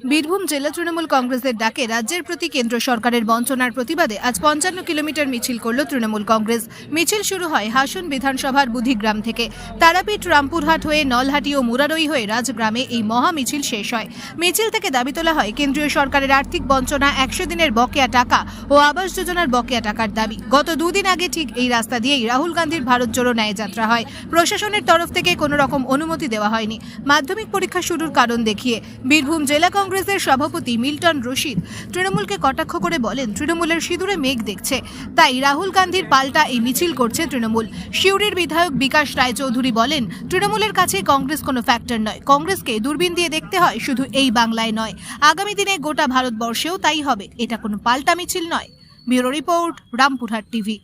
বীরভূম জেলা তৃণমূল কংগ্রেসের ডাকে রাজ্যের প্রতি কেন্দ্র সরকারের বঞ্চনার প্রতিবাদে আজ পঞ্চান্ন কিলোমিটার মিছিল করল তৃণমূল কংগ্রেস। মিছিল শুরু হয় হাসন বিধানসভার বুধিগ্রাম থেকে। তারাপীঠ রামপুরহাট হয়ে নলহাটি ও মুরারই হয়ে রাজগ্রামে এই মহা মিছিল শেষ হয়। মিছিল থেকে দাবি তোলা হয়, কেন্দ্রীয় সরকারের আর্থিক বঞ্চনা, একশো দিনের বকেয়া টাকা ও আবাস যোজনার বকেয়া টাকার দাবি। গত দুদিন আগে ঠিক এই রাস্তা দিয়েই রাহুল গান্ধীর ভারত জোড়ো ন্যায় যাত্রা হয়। প্রশাসনের তরফ থেকে কোনো রকম অনুমতি দেওয়া হয়নি। মাধ্যমিক পরীক্ষা শুরুর কারণ দেখিয়ে বীরভূম জেলা কংগ্রেসের সভাপতি মিল্টন রশিদ তৃণমূলকে কটাক্ষ করে বলেন, তৃণমূলের সিঁদুরে মেঘ দেখছে। তাই রাহুল গান্ধীর পাল্টা এই মিছিল করছে তৃণমূল। শিউরির বিধায়ক বিকাশ রায়চৌধুরী বলেন, তৃণমূলের কাছে কংগ্রেস কোনো ফ্যাক্টর নয়। কংগ্রেসকে দূরবীন দিয়ে দেখতে হয় শুধু এই বাংলায় নয়। আগামী দিনে গোটা ভারতবর্ষেও তাই হবে। এটা কোনো পাল্টা মিছিল নয়। Bureau report, Rampurhat TV.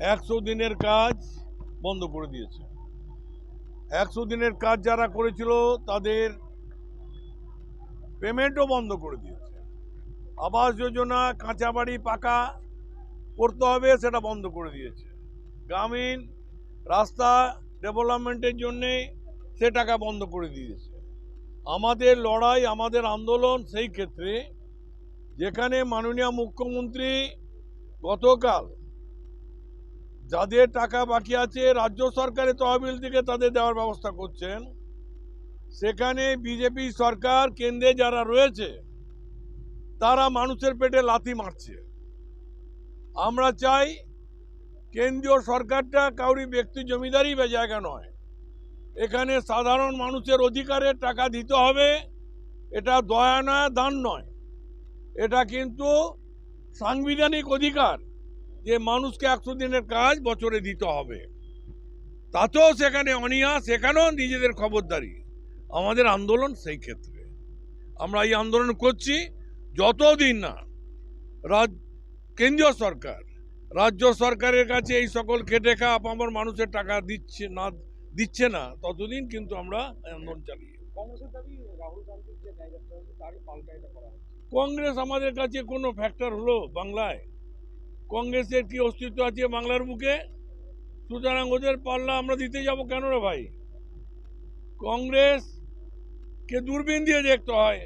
একশো দিনের কাজ বন্ধ করে দিয়েছে। একশো দিনের কাজ যারা করেছিল তাদের পেমেন্টও বন্ধ করে দিয়েছে। আবাস যোজনা, কাঁচা বাড়ি পাকা করতে হবে, সেটা বন্ধ করে দিয়েছে। গ্রামীণ রাস্তা ডেভেলপমেন্টের জন্যে সে টাকা বন্ধ করে দিয়েছে। আমাদের লড়াই, আমাদের আন্দোলন সেই ক্ষেত্রে যেখানে মাননীয় মুখ্যমন্ত্রী গতকাল যাদের টাকা বাকি আছে, রাজ্য সরকারের তহবিল থেকে তাদের দেওয়ার ব্যবস্থা করছেন। সেখানে বিজেপি সরকার, কেন্দ্রে যারা রয়েছে, তারা মানুষের পেটে লাথি মারছে। আমরা চাই কেন্দ্রীয় সরকারটা কাউরি ব্যক্তি জমিদারি বা জায়গা নয়। এখানে সাধারণ মানুষের অধিকারের টাকা দিতে হবে, এটা দয়া নয়, দান নয়। এটা কিন্তু সাংবিধানিক অধিকার যে মানুষকে একশো দিনের কাজ বছরে দিতে হবে। তাতেও সেখানে অনিয়া সেখানেও নিজেদের খবরদারি। আমাদের আন্দোলন সেই ক্ষেত্রে। আমরা এই আন্দোলন করছি যতদিন না রাজ কেন্দ্রীয় সরকার রাজ্য সরকারের কাছে এই সকল খেটে খা আপামর মানুষের টাকা দিচ্ছে না দিচ্ছে না ততদিন কিন্তু আমরা আন্দোলন চালিয়ে কংগ্রেস আমাদের কাছে কোনো ফ্যাক্টর হলো বাংলায়? কংগ্রেসের কি অস্তিত্ব আছে বাংলার বুকে? সুতরাং ওদের পাল্লা আমরা দিতে যাব কেন রে ভাই? কংগ্রেস কে দূরবীন দিয়ে দেখতে হয়?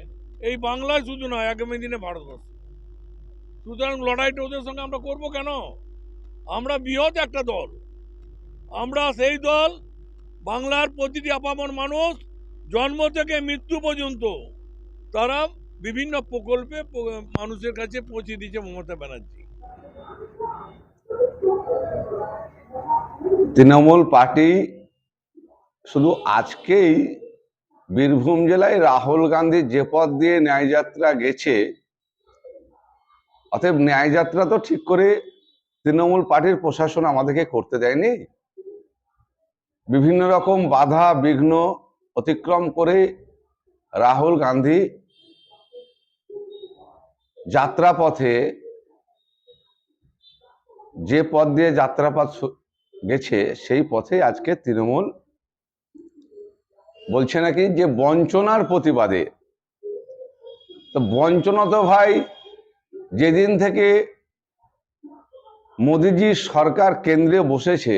এই বাংলায় শুধু নয়, আগামী দিনে ভারতবর্ষ। সুতরাং লড়াইটা ওদের সঙ্গে আমরা করব কেন? আমরা বৃহৎ একটা দল। আমরা সেই দল, বাংলার প্রতিটি আপামর মানুষ, জন্ম থেকে মৃত্যু পর্যন্ত তারা বিভিন্ন প্রকল্পে মানুষের কাছে পৌঁছে দিয়েছে মমতা ব্যানার্জি। তৃণমূল পার্টি শুধু আজকেই বীরভূম জেলায় রাহুল গান্ধী যে পথ দিয়ে ন্যায়যাত্রা গেছে, অতএব ন্যায়যাত্রা তো ঠিক করে তৃণমূল পার্টির প্রশাসন আমাদেরকে করতে দেয়নি। বিভিন্ন রকম বাধা, বিঘ্ন অতিক্রম করে রাহুল গান্ধী যাত্রাপথে যে পথ দিয়ে যাত্রাপথ গেছে, সেই পথে আজকে তৃণমূল বলছে নাকি যে বঞ্চনার প্রতিবাদে। তো বঞ্চনা তো ভাই, যেদিন থেকে মোদিজি সরকার কেন্দ্রে বসেছে,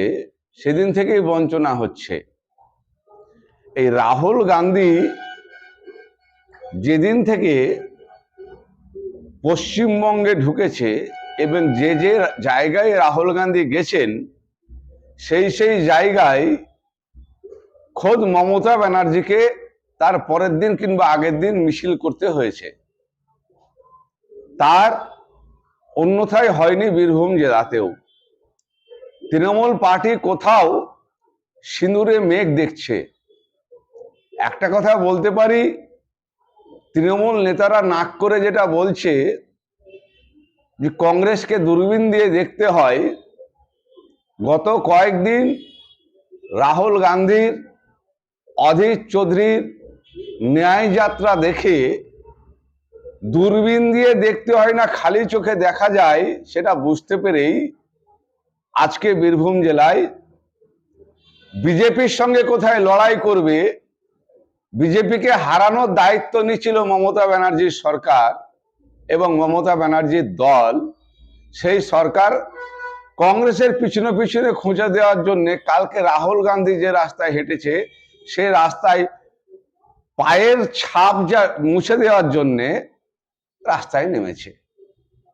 সেদিন থেকেই বঞ্চনা হচ্ছে। এই রাহুল গান্ধী যেদিন থেকে পশ্চিমবঙ্গে ঢুকেছে এবং যে যে জায়গায় রাহুল গান্ধী গেছেন, সেই সেই জায়গায় খোদ মমতা ব্যানার্জিকে তার পরের দিন কিংবা আগের দিন মিছিল করতে হয়েছে। তার অন্যথায় হয়নি বীরভূম জেলাতেও। তৃণমূল পার্টি কোথাও সিঁদুরে মেঘ দেখছে। একটা কথা বলতে পারি, তৃণমূল নেতারা নাক করে যেটা বলছে যে কংগ্রেসকে দূরবীন দিয়ে দেখতে হয়, গত কয়েকদিন রাহুল গান্ধীর অধীর চৌধুরীর ন্যায় যাত্রা দেখে দূরবীন দিয়ে দেখতে হয় না, খালি চোখে দেখা যায়, সেটা বুঝতে পেরেই আজকে বীরভূম জেলায় বিজেপির সঙ্গে কোথায় লড়াই করবে, বিজেপিকে হারানোর দায়িত্ব নিচ্ছিল মমতা ব্যানার্জির সরকার এবং মমতা ব্যানার্জির দল। সেই সরকার কংগ্রেসের পিছনে পিছনে খোঁজা দেওয়ার জন্য কালকে রাহুল গান্ধী যে রাস্তায় হেঁটেছে সে রাস্তায় পায়ের ছাপ যা মুছে দেওয়ার জন্যে রাস্তায় নেমেছে।